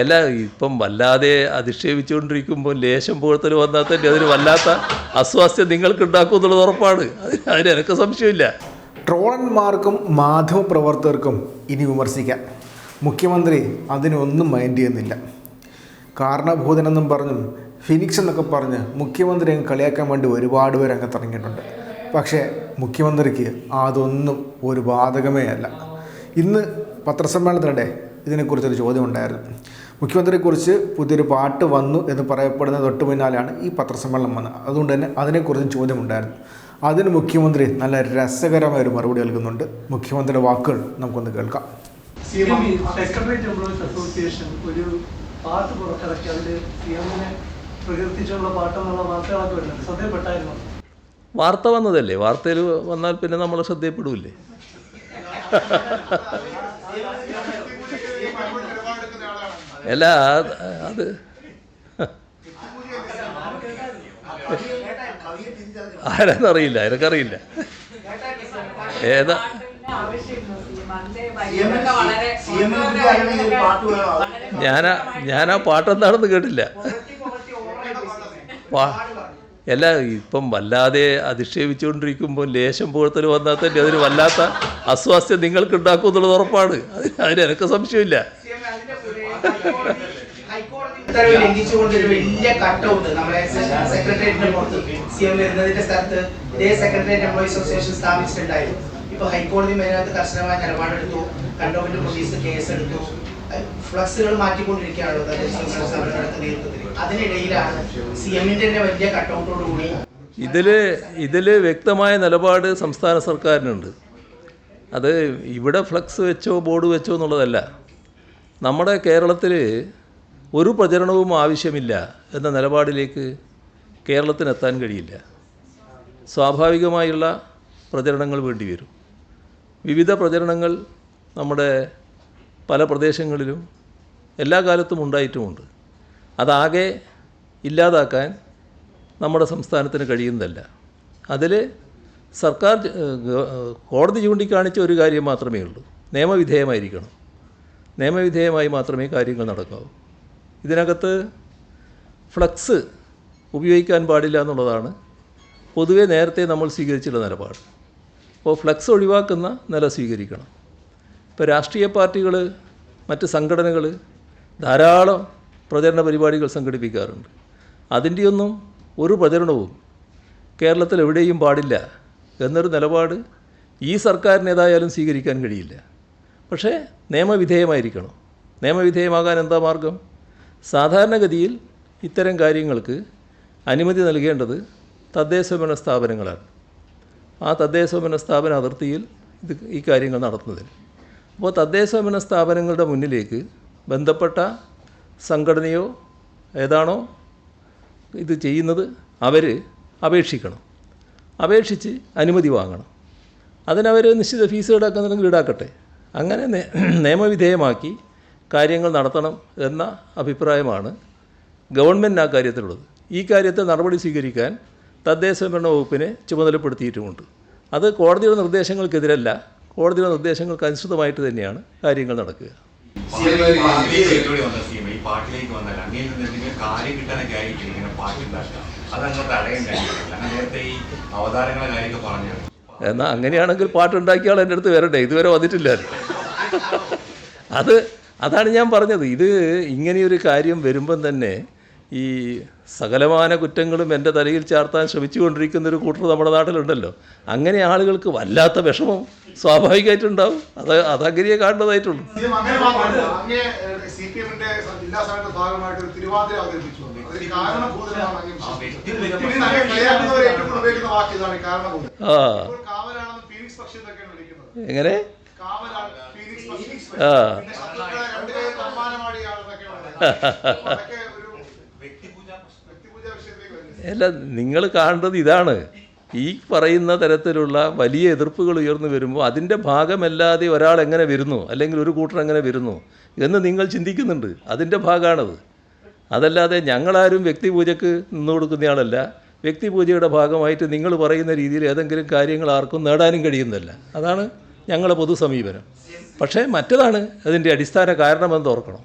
എല്ലാ ഇപ്പം വല്ലാതെ അധിക്ഷേപിച്ചുകൊണ്ടിരിക്കുമ്പോൾ ലേശം പുകഴ്ത്തൽ വന്നാൽ തന്നെ അതിന് വല്ലാത്ത അസ്വാസ്ഥ്യം നിങ്ങൾക്ക് ഉണ്ടാക്കും എന്നുള്ളത് ഉറപ്പാണ്. അതിന് അതിന് എനിക്ക് സംശയമില്ല. ട്രോളന്മാർക്കും മാധ്യമപ്രവർത്തകർക്കും ഇനി വിമർശിക്കാം. മുഖ്യമന്ത്രി അതിനൊന്നും മൈൻഡ് ചെയ്യുന്നില്ല. കാരണഭൂതനെന്നും പറഞ്ഞും ഫിനിക്സ് എന്നൊക്കെ പറഞ്ഞ് മുഖ്യമന്ത്രിയെ കളിയാക്കാൻ വേണ്ടി ഒരുപാട് പേര് രംഗത്തിറങ്ങിയിട്ടുണ്ട്. പക്ഷേ മുഖ്യമന്ത്രിക്ക് അതൊന്നും ഒരു ബാധകമേ അല്ല. ഇന്ന് പത്രസമ്മേളനത്തിനിടെ ഇതിനെക്കുറിച്ചൊരു ചോദ്യം ഉണ്ടായിരുന്നു. മുഖ്യമന്ത്രിയെക്കുറിച്ച് പുതിയൊരു പാട്ട് വന്നു എന്ന് പറയപ്പെടുന്ന തൊട്ട് പിന്നാലെയാണ് ഈ പത്രസമ്മേളനം വന്നത്. അതുകൊണ്ട് തന്നെ അതിനെക്കുറിച്ചും ചോദ്യമുണ്ടായിരുന്നു. അതിന് മുഖ്യമന്ത്രി നല്ല രസകരമായ ഒരു മറുപടി നൽകുന്നുണ്ട്. മുഖ്യമന്ത്രിയുടെ വാക്കുകൾ നമുക്കൊന്ന് കേൾക്കാം. സെക്രട്ടേറിയറ്റ് എംപ്ലോയീസ് അസോസിയേഷൻ ഒരു പാട്ട് പുറത്തിറക്കി. അതിൽ സി എമ്മിനെ പ്രകീർത്തിച്ചുള്ള പാട്ടെന്നുള്ള വാർത്തകളൊക്കെ വരുന്നുണ്ട്. ശ്രദ്ധയിൽപ്പെട്ടായിരുന്നു വാർത്ത വന്നതല്ലേ? വാർത്തയിൽ വന്നാൽ പിന്നെ നമ്മൾ ശ്രദ്ധയപ്പെടൂലേ അല്ല അത്. ആരെന്നറിയില്ല എനിക്കറിയില്ല. ഏതാ? ഞാനാ ഞാനാ പാട്ടെന്താണെന്ന് കേട്ടില്ല. അല്ല ഇപ്പം വല്ലാതെ അധിക്ഷേപിച്ചുകൊണ്ടിരിക്കുമ്പോൾ ലേശം പുകഴ്ത്തൽ വന്നാൽ തന്നെ അതിന് വല്ലാത്ത അസ്വാസ്ഥ്യം നിങ്ങൾക്ക് ഉണ്ടാക്കും എന്നുള്ളത് ഉറപ്പാണ്. അതിന് അതിന് എനിക്ക് സംശയമില്ല. ഉത്തരവ് ലംഘിച്ചുകൊണ്ട് ഒരു വലിയ കട്ടൗട്ട് നമ്മുടെ സെക്രട്ടേറിയറ്റിന്റെ പുറത്ത് സി എം വരുന്നതിന്റെ സ്ഥലത്ത് ഇതേ സെക്രട്ടേറിയറ്റ് എംപ്ലോയീസ് അസോസിയേഷൻ സ്ഥാപിച്ചിട്ടുണ്ടായിരുന്നു. ഇപ്പൊ ഹൈക്കോടതി അതിനകത്ത് കർശനമായ നിലപാടെടുത്തു. കണ്ടോമെന്റ് പോലീസ് കേസെടുത്തു. ഫ്ലക്സുകൾ മാറ്റിക്കൊണ്ടിരിക്കുകയാണല്ലോ തദ്ദേശ സ്ഥാപനങ്ങളുടെ നേതൃത്വത്തിൽ അതിനിടയിലാണ് സി എമ്മിന്റെ തന്നെ വലിയ കട്ടൗട്ടോട് കൂടി ഇതിൽ ഇതിൽ വ്യക്തമായ നിലപാട് സംസ്ഥാന സർക്കാരിനുണ്ട്. അത് ഇവിടെ ഫ്ലക്സ് വെച്ചോ ബോർഡ് വെച്ചോ എന്നുള്ളതല്ല. നമ്മുടെ കേരളത്തിൽ ഒരു പ്രചരണവും ആവശ്യമില്ല എന്ന നിലപാടിലേക്ക് കേരളത്തിനെത്താൻ കഴിയില്ല. സ്വാഭാവികമായുള്ള പ്രചരണങ്ങൾ വേണ്ടി വരും. വിവിധ പ്രചരണങ്ങൾ നമ്മുടെ പല പ്രദേശങ്ങളിലും എല്ലാ കാലത്തും ഉണ്ടായിട്ടുമുണ്ട്. അതാകെ ഇല്ലാതാക്കാൻ നമ്മുടെ സംസ്ഥാനത്തിന് കഴിയുന്നതല്ല. അതിൽ സർക്കാർ കോടതി ചൂണ്ടിക്കാണിച്ച ഒരു കാര്യം മാത്രമേ ഉള്ളൂ. നിയമവിധേയമായിരിക്കണം. നിയമവിധേയമായി മാത്രമേ കാര്യങ്ങൾ നടക്കാവൂ. ഇതിനകത്ത് ഫ്ലക്സ് ഉപയോഗിക്കാൻ പാടില്ല എന്നുള്ളതാണ് പൊതുവെ നേരത്തെ നമ്മൾ സ്വീകരിച്ചിട്ടുള്ള നിലപാട്. അപ്പോൾ ഫ്ലക്സ് ഒഴിവാക്കുന്ന നില സ്വീകരിക്കണം. ഇപ്പോൾ രാഷ്ട്രീയ പാർട്ടികൾ മറ്റ് സംഘടനകൾ ധാരാളം പ്രചരണ പരിപാടികൾ സംഘടിപ്പിക്കാറുണ്ട്. അതിന്റെയൊന്നും ഒരു പ്രചരണവും കേരളത്തിൽ എവിടെയും പാടില്ല എന്നൊരു നിലപാട് ഈ സർക്കാരിനേതായാലും സ്വീകരിക്കാൻ കഴിയില്ല. പക്ഷേ നിയമവിധേയമായിരിക്കണം. നിയമവിധേയമാകാൻ എന്താ മാർഗം? സാധാരണഗതിയിൽ ഇത്തരം കാര്യങ്ങൾക്ക് അനുമതി നൽകേണ്ടത് തദ്ദേശഭരണ സ്ഥാപനങ്ങളാണ്. ആ തദ്ദേശഭരണ സ്ഥാപന അതിർത്തിയിൽ ഇത് ഈ കാര്യങ്ങൾ നടത്തുന്നതിന്. അപ്പോൾ തദ്ദേശഭരണ സ്ഥാപനങ്ങളുടെ മുന്നിലേക്ക് ബന്ധപ്പെട്ട സംഘടനയോ ഏതാണോ ഇത് ചെയ്യുന്നത് അവർ അപേക്ഷിക്കണം. അപേക്ഷിച്ച് അനുമതി വാങ്ങണം. അതിനവർ നിശ്ചിത ഫീസ് ഈടാക്കുന്നുണ്ടെങ്കിൽ ഈടാക്കട്ടെ. അങ്ങനെ നിയമവിധേയമാക്കി കാര്യങ്ങൾ നടത്തണം എന്ന അഭിപ്രായമാണ് ഗവൺമെന്റ് ആ കാര്യത്തിലുള്ളത്. ഈ കാര്യത്തെ നടപടി സ്വീകരിക്കാൻ തദ്ദേശ ഭരണ വകുപ്പിനെ ചുമതലപ്പെടുത്തിയിട്ടുമുണ്ട്. അത് കോടതിയുടെ നിർദ്ദേശങ്ങൾക്കെതിരല്ല കോടതിയുടെ നിർദ്ദേശങ്ങൾക്ക് അനുസൃതമായിട്ട് തന്നെയാണ് കാര്യങ്ങൾ നടക്കുക. നേരത്തെ അവതാരങ്ങളെ കാര്യമൊക്കെ പറഞ്ഞു എന്നാൽ അങ്ങനെയാണെങ്കിൽ പാട്ടുണ്ടാക്കിയാൾ എന്റെ അടുത്ത് വരട്ടെ. ഇതുവരെ വന്നിട്ടില്ല അത്. അതാണ് ഞാൻ പറഞ്ഞത്. ഇത് ഇങ്ങനെയൊരു കാര്യം വരുമ്പം തന്നെ ഈ സകലമാന കുറ്റങ്ങളും എന്റെ തലയിൽ ചാർത്താൻ ശ്രമിച്ചുകൊണ്ടിരിക്കുന്ന ഒരു കൂട്ടർ നമ്മുടെ നാട്ടിലുണ്ടല്ലോ. അങ്ങനെ ആളുകൾക്ക് വല്ലാത്ത വിഷമം സ്വാഭാവികമായിട്ടുണ്ടാവും. അത് അതങ്ങനെയേ കാണേണ്ടതായിട്ടുള്ളൂ ആ എങ്ങനെ? ആ. അല്ല നിങ്ങൾ കാണേണ്ടത് ഇതാണ്. ഈ പറയുന്ന തരത്തിലുള്ള വലിയ എതിർപ്പുകൾ ഉയർന്നു വരുമ്പോൾ അതിന്റെ ഭാഗമല്ലാതെ ഒരാൾ എങ്ങനെ വരുന്നു? അല്ലെങ്കിൽ ഒരു കൂട്ടർ എങ്ങനെ വരുന്നു? എന്ന് നിങ്ങൾ ചിന്തിക്കുന്നുണ്ട്. അതിന്റെ ഭാഗമാണത്. അതല്ലാതെ ഞങ്ങളാരും വ്യക്തിപൂജക്ക് നിന്നു കൊടുക്കുന്നയാളല്ല വ്യക്തിപൂജയുടെ ഭാഗമായിട്ട് നിങ്ങൾ പറയുന്ന രീതിയിൽ ഏതെങ്കിലും കാര്യങ്ങൾ ആർക്കും നേടാനും കഴിയുന്നില്ല അതാണ് ഞങ്ങളുടെ പൊതു സമീപനം പക്ഷേ മറ്റതാണ് അതിന്റെ അടിസ്ഥാന കാരണമെന്ന് ഓർക്കണം